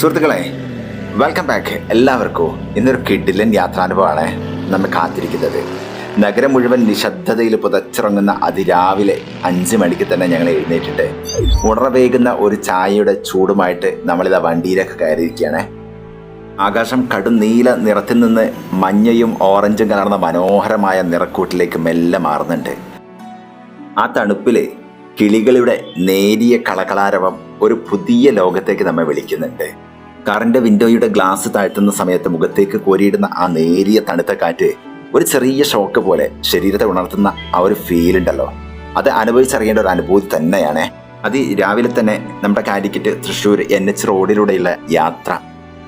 സുഹൃത്തുക്കളെ welcome back എല്ലാവർക്കും ഇന്നൊരു കിഡിലൻ യാത്രാനുഭവമാണ് നമ്മൾ കാത്തിരിക്കുന്നത്. നഗരം മുഴുവൻ നിശബ്ദതയിൽ പുതച്ചിറങ്ങുന്ന അതിരാവിലെ അഞ്ച് മണിക്ക് തന്നെ ഞങ്ങൾ എഴുന്നേറ്റിട്ട് ഉണർവേകുന്ന ഒരു ചായയുടെ ചൂടുമായിട്ട് നമ്മളിതാ വണ്ടിയിലൊക്കെ കയറിയിരിക്കുകയാണ്. ആകാശം കടും നീല നിറത്തിൽ നിന്ന് മഞ്ഞയും ഓറഞ്ചും കലർന്ന മനോഹരമായ നിറക്കൂട്ടിലേക്ക് മെല്ലെ മാറുന്നുണ്ട്. ആ തണുപ്പിൽ കിളികളുടെ നേരിയ കളകളാരവം ഒരു പുതിയ ലോകത്തേക്ക് നമ്മെ വിളിക്കുന്നുണ്ട്. കാറിന്റെ വിൻഡോയുടെ ഗ്ലാസ് താഴ്ത്തുന്ന സമയത്ത് മുഖത്തേക്ക് കോരിയിടുന്ന ആ നേരിയ തണുത്ത കാറ്റ് ഒരു ചെറിയ ഷോക്ക് പോലെ ശരീരത്തെ ഉണർത്തുന്ന ആ ഒരു ഫീൽ ഉണ്ടല്ലോ. അത് അനുഭവിച്ചറിയേണ്ട ഒരു അനുഭൂതി തന്നെയാണ്. അത് രാവിലെ തന്നെ നമ്മുടെ കാലിക്കറ്റ് തൃശ്ശൂർ എൻ എച്ച് റോഡിലൂടെയുള്ള യാത്ര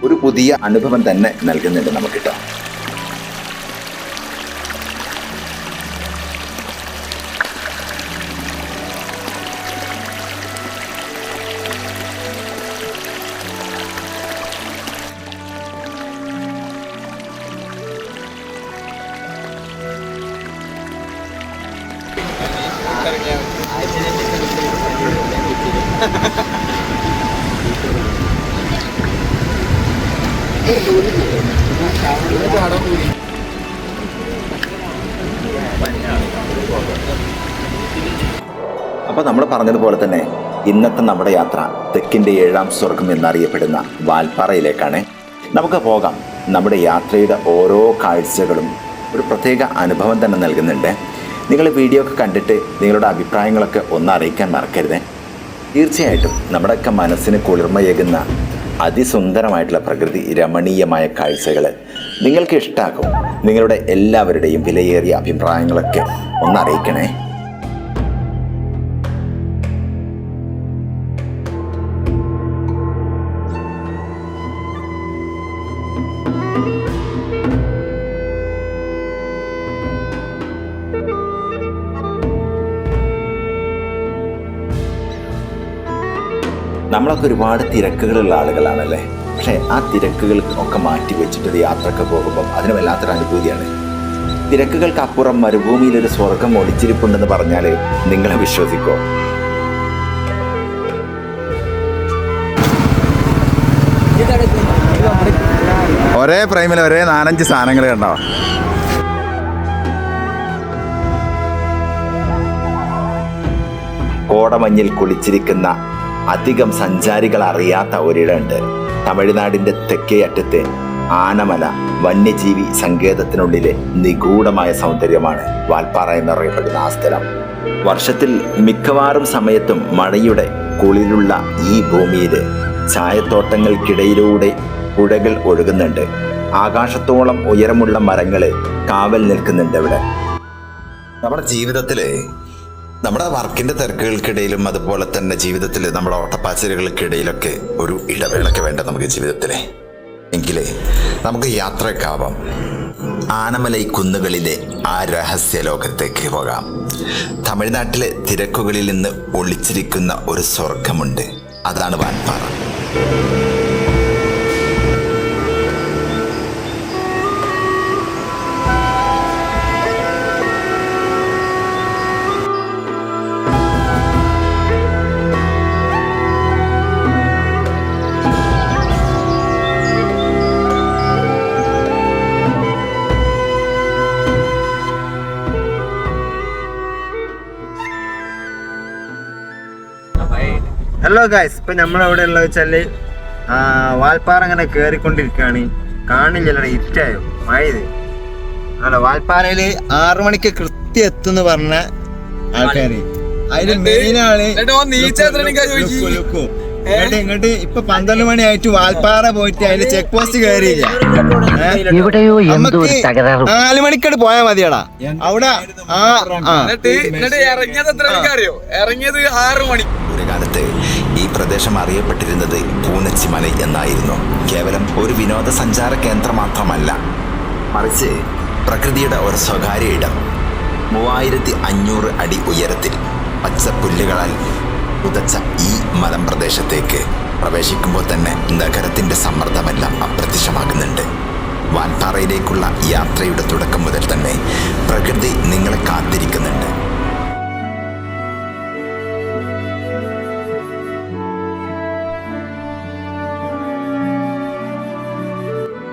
ഒരു പുതിയ അനുഭവം തന്നെ നൽകുന്നുണ്ട് നമുക്ക് കേട്ടോ അപ്പോൾ നമ്മൾ പറഞ്ഞതുപോലെ തന്നെ ഇന്നത്തെ നമ്മുടെ യാത്ര തെക്കിന്റെ ഏഴാം സ്വർഗം എന്നറിയപ്പെടുന്ന വാൽപ്പാറയിലേക്കാണ്. നമുക്ക് പോകാം. നമ്മുടെ യാത്രയുടെ ഓരോ കാഴ്ചകളും ഒരു പ്രത്യേക അനുഭവം തന്നെ നൽകുന്നുണ്ട്. നിങ്ങൾ വീഡിയോ ഒക്കെ കണ്ടിട്ട് നിങ്ങളുടെ അഭിപ്രായങ്ങളൊക്കെ ഒന്ന് അറിയിക്കാൻ മറക്കരുത്. തീർച്ചയായിട്ടും നമ്മുടെയൊക്കെ മനസ്സിന് കുളിർമയേകുന്ന അതിസുന്ദരമായിട്ടുള്ള പ്രകൃതി രമണീയമായ കാഴ്ചകൾ നിങ്ങൾക്ക് ഇഷ്ടമാക്കും നിങ്ങളുടെ എല്ലാവരുടെയും വിലയേറിയ അഭിപ്രായങ്ങളൊക്കെ ഒന്ന് അറിയിക്കണേ നമ്മളൊക്കെ ഒരുപാട് തിരക്കുകളുള്ള ആളുകളാണല്ലേ? പക്ഷേ ആ തിരക്കുകൾ ഒക്കെ മാറ്റി വെച്ചിട്ട് ഒരു യാത്രയ്ക്ക് പോകുമ്പം അതിന് വല്ലാത്തൊരു അനുഭൂതിയാണ്. തിരക്കുകൾക്ക് അപ്പുറം മരുഭൂമിയിൽ ഒരു സ്വർഗം ഒളിച്ചിരിപ്പുണ്ടെന്ന് പറഞ്ഞാൽ നിങ്ങളെ വിശ്വസിക്കോ? ഒരേ പ്രൈമിൽ ഒരേ നാലഞ്ച് സാധനങ്ങൾ കണ്ടോ? കോടമഞ്ഞിൽ കുളിച്ചിരിക്കുന്ന അധികം സഞ്ചാരികൾ അറിയാത്ത ഒരിടമുണ്ട്. തമിഴ്നാടിന്റെ തെക്കേ അറ്റത്തെ ആനമല വന്യജീവി സങ്കേതത്തിനുള്ളിലെ നിഗൂഢമായ സൗന്ദര്യമാണ് വാൽപ്പാറ എന്നറിയപ്പെടുന്ന ആ സ്ഥലം. വർഷത്തിൽ മിക്കവാറും സമയത്തും മഴയുടെ കുളിലുള്ള ഈ ഭൂമിയിൽ ചായത്തോട്ടങ്ങൾക്കിടയിലൂടെ പുഴകൾ ഒഴുകുന്നുണ്ട്. ആകാശത്തോളം ഉയരമുള്ള മരങ്ങൾ കാവൽ നിൽക്കുന്നുണ്ട് ഇവിടെ നമ്മുടെ ജീവിതത്തിൽ നമ്മുടെ വർക്കിന്റെ തിരക്കുകൾക്കിടയിലും അതുപോലെ തന്നെ ജീവിതത്തിൽ നമ്മുടെ ഓട്ടപ്പാച്ചിലുകൾക്കിടയിലൊക്കെ ഒരു ഇടവേളൊക്കെ വേണ്ട നമുക്ക് ജീവിതത്തിലെ. എങ്കിലേ നമുക്ക് യാത്രയൊക്കെ ആവാം ആനമലൈ കുന്നുകളിലെ ആ രഹസ്യ ലോകത്തേക്ക് പോകാം. തമിഴ്നാട്ടിലെ തിരക്കുകളിൽ നിന്ന് ഒളിച്ചിരിക്കുന്ന ഒരു സ്വർഗമുണ്ട് അതാണ് വാൻപാറ. ഹലോ ഗായ്സ് ഇപ്പൊ നമ്മൾ ഉള്ള ഉള്ളത് വെച്ചാൽ ആ, വാൽപ്പാറ അങ്ങനെ കേറിക്കൊണ്ടിരിക്കുകയാണ്. കാണില്ലല്ലോ ഇറ്റായോ മഴയത് അല്ല വാൽപ്പാറയിൽ ആറു മണിക്ക് കൃത്യം എത്തുന്ന് പറഞ്ഞ ആൾക്കാര്. അതിന് മെയിനാണ്. ഇങ്ങട്ട് ഇപ്പൊ പന്ത്രണ്ട് മണിയായിട്ട് വാൽപ്പാറ പോയിട്ട് അതിൽ ചെക്ക് പോസ്റ്റ് കയറിയില്ല നാല് മണിക്കട് പോയാ മതിയടാ. അവിടെ ഇറങ്ങിയത് എത്ര മണിക്ക് അറിയോ? ഇറങ്ങിയത് ആറു മണി. ഒരു കാലത്ത് പ്രദേശം അറിയപ്പെട്ടിരുന്നത് പൂനച്ചിമല എന്നായിരുന്നു. കേവലം ഒരു വിനോദസഞ്ചാര കേന്ദ്രം മാത്രമല്ല മറിച്ച് പ്രകൃതിയുടെ ഒരു സ്വകാര്യ ഇടം. മൂവായിരത്തി അഞ്ഞൂറ് അടി ഉയരത്തിൽ പച്ചപ്പുല്ലുകളാൽ പുതച്ച ഈ മലമ്പ്രദേശത്തേക്ക് പ്രവേശിക്കുമ്പോൾ തന്നെ നഗരത്തിന്റെ സമ്മർദ്ദമെല്ലാം അപ്രത്യക്ഷമാകുന്നുണ്ട്. വാൻപാറയിലേക്കുള്ള യാത്രയുടെ തുടക്കം മുതൽ തന്നെ പ്രകൃതി നിങ്ങളെ കാത്തിരിക്കുന്നുണ്ട്.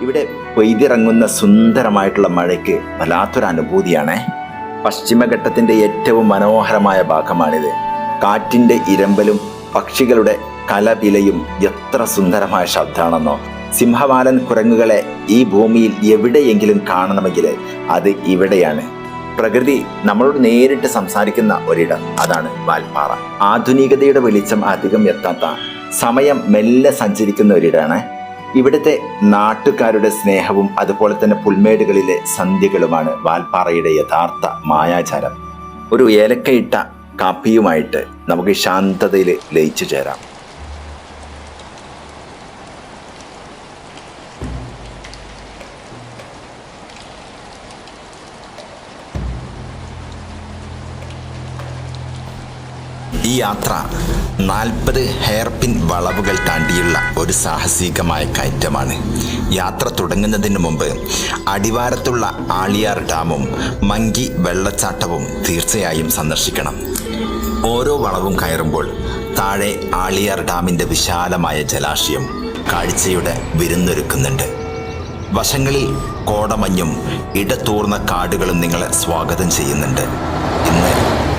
ഇവിടെ പെയ്തിറങ്ങുന്ന സുന്ദരമായിട്ടുള്ള മഴയ്ക്ക് വല്ലാത്തൊരു അനുഭൂതിയാണേ പശ്ചിമഘട്ടത്തിന്റെ ഏറ്റവും മനോഹരമായ ഭാഗമാണിത്. കാറ്റിന്റെ ഇരമ്പലും പക്ഷികളുടെ കലപിലയും എത്ര സുന്ദരമായ ശബ്ദമാണെന്നോ സിംഹവാലൻ കുരങ്ങുകളെ ഈ ഭൂമിയിൽ എവിടെയെങ്കിലും കാണണമെങ്കിൽ അത് ഇവിടെയാണ്. പ്രകൃതി നമ്മളോട് നേരിട്ട് സംസാരിക്കുന്ന ഒരിടം അതാണ് വാൽപ്പാറ. ആധുനികതയുടെ വെളിച്ചം അധികം എത്താത്ത സമയം മെല്ലെ സഞ്ചരിക്കുന്ന ഒരിടമാണ് ഇവിടുത്തെ നാട്ടുകാരുടെ സ്നേഹവും അതുപോലെ തന്നെ പുൽമേടുകളിലെ സന്ധ്യകളുമാണ് വാൽപ്പാറയുടെ യഥാർത്ഥ മായാചാരം ഒരു ഏലക്കയിട്ട കാപ്പിയുമായിട്ട് നമുക്ക് ശാന്തതയിൽ ലയിച്ചു ചേരാം. ഈ യാത്ര നാൽപ്പത് ഹെയർപിൻ വളവുകൾ താണ്ടിയുള്ള ഒരു സാഹസികമായ കയറ്റമാണ്. യാത്ര തുടങ്ങുന്നതിന് മുമ്പ് അടിവാരത്തുള്ള ആളിയാർ ഡാമും മങ്കി വെള്ളച്ചാട്ടവും തീർച്ചയായും സന്ദർശിക്കണം. ഓരോ വളവും കയറുമ്പോൾ താഴെ ആളിയാർ ഡാമിന്റെ വിശാലമായ ജലാശയം കാഴ്ചയുടെ വിരുന്നൊരുക്കുന്നുണ്ട്. വശങ്ങളിൽ കോടമഞ്ഞും ഇടതൂർന്ന കാടുകളും നിങ്ങളെ സ്വാഗതം ചെയ്യുന്നുണ്ട്.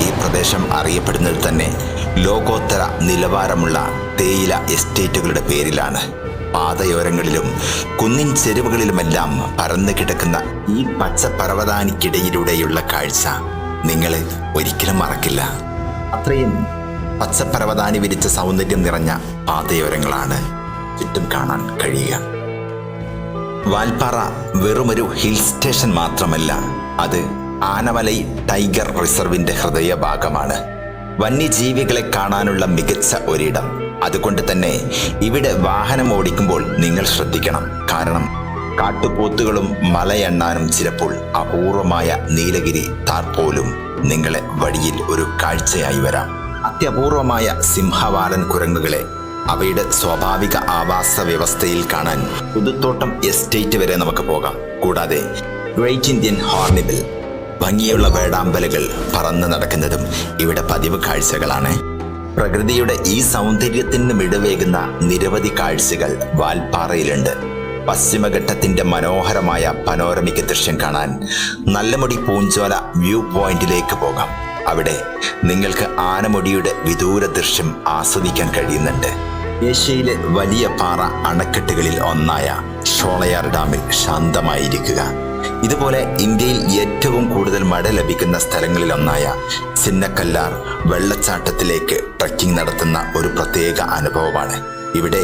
ഈ പ്രദേശം അറിയപ്പെടുന്നത് തന്നെ ലോകോത്തര നിലവാരമുള്ള തേയില എസ്റ്റേറ്റുകളുടെ പേരിലാണ്. പാതയോരങ്ങളിലും കുന്നിൻ ചെരുവുകളിലുമെല്ലാം പരന്നു കിടക്കുന്ന ഈ പച്ച പർവതാനിക്കിടയിലൂടെയുള്ള കാഴ്ച നിങ്ങളെ ഒരിക്കലും മറക്കില്ല. അത്രയും പച്ചപ്പർവതാനി വിരിച്ച സൗന്ദര്യം നിറഞ്ഞ പാതയോരങ്ങളാണ് ചുറ്റും കാണാൻ കഴിയുക. വാൽപ്പാറ വെറുമൊരു ഹിൽ സ്റ്റേഷൻ മാത്രമല്ല അത് ആനമലൈ ടൈഗർ റിസർവിന്റെ ഹൃദയഭാഗമാണ്. വന്യജീവികളെ കാണാനുള്ള മികച്ച ഒരിടം. അതുകൊണ്ട് തന്നെ ഇവിടെ വാഹനം ഓടിക്കുമ്പോൾ നിങ്ങൾ ശ്രദ്ധിക്കണം. കാരണം കാട്ടുപോത്തുകളും മലയെണ്ണാനും ചിലപ്പോൾ അപൂർവമായ നീലഗിരി താർപോലും നിങ്ങളെ വഴിയിൽ ഒരു കാഴ്ചയായി വരാം. അത്യപൂർവമായ സിംഹവാലൻ കുരങ്ങുകളെ അവയുടെ സ്വാഭാവിക ആവാസ വ്യവസ്ഥയിൽ കാണാൻ പുതുത്തോട്ടം എസ്റ്റേറ്റ് വരെ നമുക്ക് പോകാം. കൂടാതെ ഗ്രേറ്റ് ഇന്ത്യൻ ഹോർണിബിൾ ഭംഗിയുള്ള വേടാമ്പലുകൾ പറന്ന് നടക്കുന്നതും ഇവിടെ പതിവ് കാഴ്ചകളാണ്. പ്രകൃതിയുടെ ഈ സൗന്ദര്യത്തിന് മിടവേകുന്ന നിരവധി കാഴ്ചകൾ വാൽപ്പാറയിലുണ്ട്. പശ്ചിമഘട്ടത്തിന്റെ മനോഹരമായ പനോരമിക് ദൃശ്യം കാണാൻ നല്ലമുടി പൂഞ്ചോല വ്യൂ പോയിന്റിലേക്ക് പോകാം. അവിടെ നിങ്ങൾക്ക് ആനമുടിയുടെ വിദൂര ദൃശ്യം ആസ്വദിക്കാൻ കഴിയുന്നുണ്ട്. ഏഷ്യയിലെ വലിയ പാറ അണക്കെട്ടുകളിൽ ഒന്നായ ഷോളയാർ ഡാമിൽ ശാന്തമായിരിക്കുക. ഇതുപോലെ ഇന്ത്യയിൽ ഏറ്റവും കൂടുതൽ മഴ ലഭിക്കുന്ന സ്ഥലങ്ങളിലൊന്നായ സിന്നക്കല്ലാർ വെള്ളച്ചാട്ടത്തിലേക്ക് ട്രക്കിംഗ് നടത്തുന്ന ഒരു പ്രത്യേക അനുഭവമാണ്. ഇവിടെ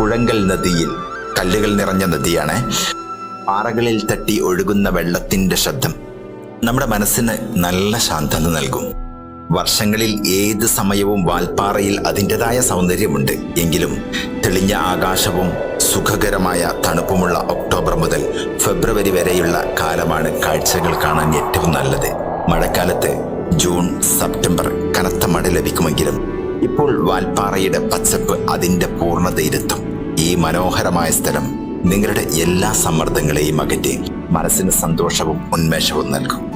കുഴങ്കൽ നദിയിൽ കല്ലുകൾ നിറഞ്ഞ നദിയാണ്. പാറകളിൽ തട്ടി ഒഴുകുന്ന വെള്ളത്തിന്റെ ശബ്ദം നമ്മുടെ മനസ്സിന് നല്ല ശാന്തത നൽകും. വർഷങ്ങളിൽ ഏത് സമയവും വാൽപ്പാറയിൽ അതിന്റെതായ സൗന്ദര്യമുണ്ട്. എങ്കിലും തെളിഞ്ഞ ആകാശവും സുഖകരമായ തണുപ്പുമുള്ള ഒക്ടോബർ മുതൽ ഫെബ്രുവരി വരെയുള്ള കാലമാണ് കാഴ്ചകൾ കാണാൻ ഏറ്റവും നല്ലത്. മഴക്കാലത്ത് ജൂൺ സെപ്റ്റംബർ കനത്ത മഴ ലഭിക്കുമെങ്കിലും ഇപ്പോൾ വാൽപ്പാറയുടെ പച്ചപ്പ് അതിന്റെ പൂർണതയിലെത്തും. ഈ മനോഹരമായ സ്ഥലം നിങ്ങളുടെ എല്ലാ സമ്മർദ്ദങ്ങളെയും അകറ്റി മനസ്സിന് സന്തോഷവും ഉന്മേഷവും നൽകും.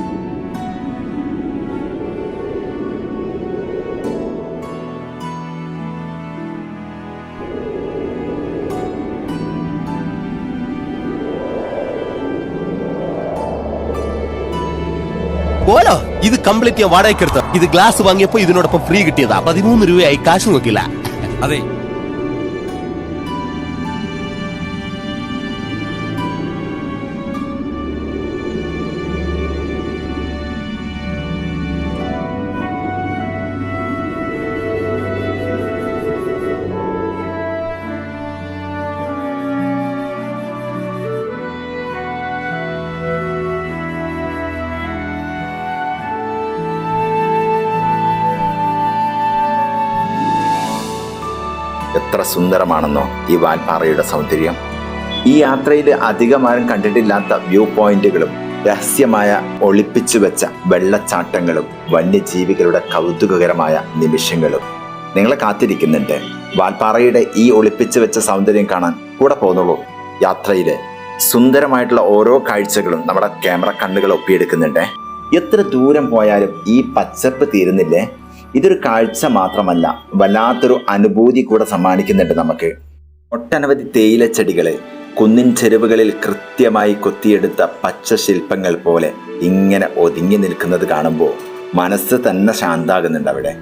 ഓലോ ഇത് കംപ്ലീറ്റ് ഞാൻ വാടകയ്ക്ക് എടുത്തു ഇത് ഗ്ലാസ് വാങ്ങിയപ്പോ ഇതിനോടൊപ്പം ഫ്രീ കിട്ടിയതാ. പതിമൂന്ന് രൂപയായി കാശ് നോക്കില്ല അതെ എത്ര സുന്ദരമാണെന്നോ ഈ വാൽപ്പാറയുടെ സൗന്ദര്യം. ഈ യാത്രയിൽ അധികമാരും കണ്ടിട്ടില്ലാത്ത വ്യൂ പോയിന്റുകളും രഹസ്യമായ ഒളിപ്പിച്ചു വെച്ച വെള്ളച്ചാട്ടങ്ങളും വന്യജീവികളുടെ കൗതുകകരമായ നിമിഷങ്ങളും. നിങ്ങളെ കാത്തിരിക്കുന്നുണ്ട്. വാൽപ്പാറയുടെ ഈ ഒളിപ്പിച്ചു വെച്ച സൗന്ദര്യം കാണാൻ കൂടെ പോന്നുള്ളൂ യാത്രയിലെ സുന്ദരമായിട്ടുള്ള ഓരോ കാഴ്ചകളും നമ്മുടെ ക്യാമറ കണ്ണുകൾ ഒപ്പിയെടുക്കുന്നുണ്ട്. എത്ര ദൂരം പോയാലും ഈ പച്ചപ്പ് തീരുന്നില്ലേ? ഇതൊരു കാഴ്ച മാത്രമല്ല വല്ലാത്തൊരു അനുഭൂതി കൂടെ സമ്മാനിക്കുന്നുണ്ട് നമുക്ക്. ഒട്ടനവധി തേയിലച്ചെടികൾ കുന്നിൻ ചെരുവുകളിൽ കൃത്യമായി കൊത്തിയെടുത്ത പച്ച ശില്പങ്ങൾ പോലെ ഇങ്ങനെ ഒതുങ്ങി നിൽക്കുന്നത് കാണുമ്പോൾ മനസ്സ് തന്നെ ശാന്താകുന്നുണ്ട് അവിടെ.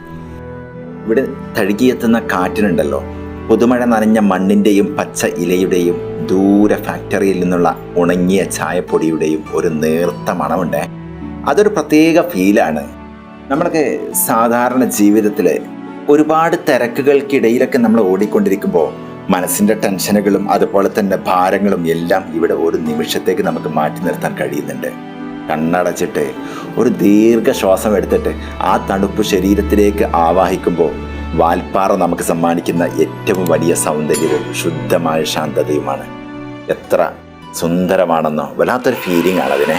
ഇവിടെ തഴുകിയെത്തുന്ന കാറ്റിനുണ്ടല്ലോ പുതുമഴ നനഞ്ഞ മണ്ണിന്റെയും പച്ച ഇലയുടെയും ദൂരെ ഫാക്ടറിയിൽ നിന്നുള്ള ഉണങ്ങിയ ചായപ്പൊടിയുടെയും ഒരു നേർത്ത മണമുണ്ട്. അതൊരു പ്രത്യേക ഫീലാണ് നമ്മളൊക്കെ സാധാരണ ജീവിതത്തിൽ ഒരുപാട് തിരക്കുകൾക്കിടയിലൊക്കെ നമ്മൾ ഓടിക്കൊണ്ടിരിക്കുമ്പോൾ മനസ്സിന്റെ ടെൻഷനുകളും അതുപോലെ തന്നെ ഭാരങ്ങളും എല്ലാം ഇവിടെ ഒരു നിമിഷത്തേക്ക് നമുക്ക് മാറ്റി നിർത്താൻ കഴിയുന്നുണ്ട്. കണ്ണടച്ചിട്ട് ഒരു ദീർഘ ശ്വാസം എടുത്തിട്ട് ആ തണുപ്പ് ശരീരത്തിലേക്ക് ആവാഹിക്കുമ്പോൾ വാൽപ്പാറ നമുക്ക് സമ്മാനിക്കുന്ന ഏറ്റവും വലിയ സൗന്ദര്യവും ശുദ്ധമായ ശാന്തതയുമാണ്. എത്ര സുന്ദരമാണെന്നോ വല്ലാത്തൊരു ഫീലിംഗ് ആണ് അതിനെ.